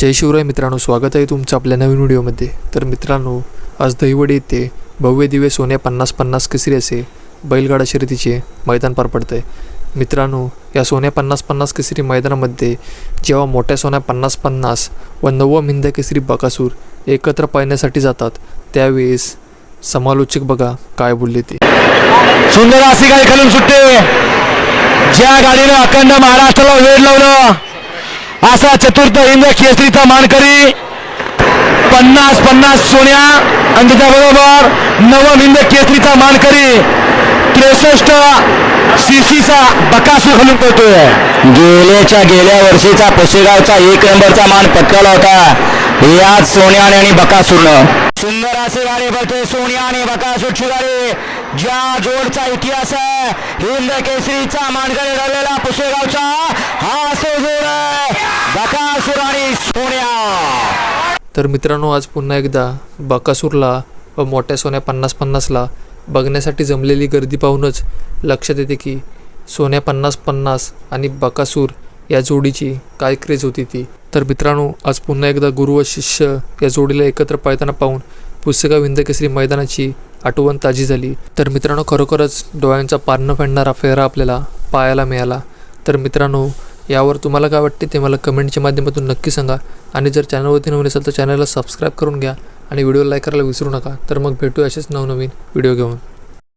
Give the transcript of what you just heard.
जय शिवराय मित्रांनो स्वागत आहे तुमचं आपल्या नवीन व्हिडिओमध्ये. तर मित्रांनो आज दहिवडी येथे भव्य दिव्य सोन्या पन्नास पन्नास केसरी असे बैलगाडा शर्यतीचे मैदान पार पडतं आहे मित्रांनो या सोन्या पन्नास पन्नास केसरी मैदानामध्ये जेव्हा मोठ्या सोन्या पन्नास पन्नास व नव्वा मिंद्या केसरी बकासूर एकत्र पाहण्यासाठी जातात त्यावेळेस समालोचक बघा काय बोलले ते. सुंदर अशी गाडी खालून सुटते. ज्या गाडीनं अखंड महाराष्ट्राला वेळ लावलं असा चतुर्थ हिंद केसरीचा मानकरी. पन्नास पन्नास सोन्या आणि त्याच्याबरोबर नवम हिंद केसरीचा मानकरी. त्रेसष्ट सीसीचा बकासूर घालून पळतोय गेल्याच्या गेल्या वर्षीचा पुसेगावचा एक नंबरचा मान पटकावला होता. याच सोन्याने आणि बकासूरनं. सुंदर असे गाडी पळतोय सोनिया आणि बकासूरची गाडी ज्या जोडचा इतिहास आहे हिंद केसरीचा मानकरी ठरलेला पुसेगावचा. हा असे बकासूर आणि सोन्या. तर मित्रांनो आज पुन्हा एकदा बकासूरला व मोठ्या सोन्या पन्नास पन्नासला बघण्यासाठी जमलेली गर्दी पाहूनच लक्षात येते की सोन्या पन्नास पन्नास आणि बकासूर या जोडीची काय क्रेज होती ती. तर मित्रांनो आज पुन्हा एकदा गुरु व शिष्य या जोडीला एकत्र पळताना पाहून पुस्तका विंदकेसरी मैदानाची आठवण ताजी झाली. तर मित्रांनो खरोखरच डोळ्यांचा पारणं फेडणारा फेरा आपल्याला पाहायला मिळाला. तर मित्रांनो यावर तुम्हाला काय वाटते ते मला कमेंटच्या माध्यमातून नक्की सांगा. आणि जर चॅनलवरती नवीन असेल तर चॅनलला सबस्क्राईब करून घ्या आणि व्हिडिओ लाईक करायला विसरू नका. तर मग भेटू असेच नवनवीन व्हिडिओ घेऊन.